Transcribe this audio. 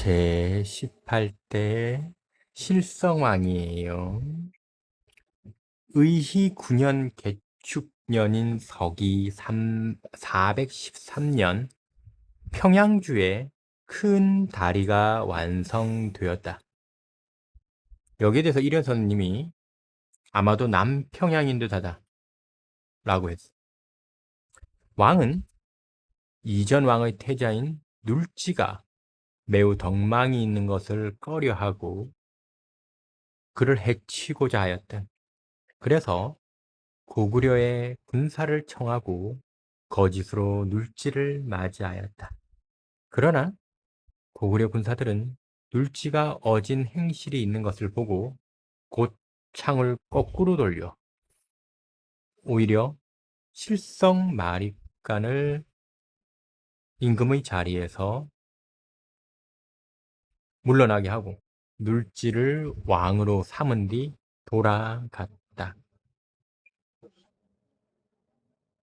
제18대 실성왕이에요. 의희 9년 개축년인 서기 3, 413년 평양주에 큰 다리가 완성되었다. 여기에 대해서 이련 선생님이 아마도 남평양인 듯하다 라고 했어. 왕은 이전 왕의 태자인 눌지가 매우 덕망이 있는 것을 꺼려하고 그를 해치고자 하였다. 그래서 고구려에 군사를 청하고 거짓으로 눌지를 맞이하였다. 그러나 고구려 군사들은 눌지가 어진 행실이 있는 것을 보고 곧 창을 거꾸로 돌려 오히려 실성 마립간을 임금의 자리에서 물러나게 하고 눌지를 왕으로 삼은 뒤 돌아갔다.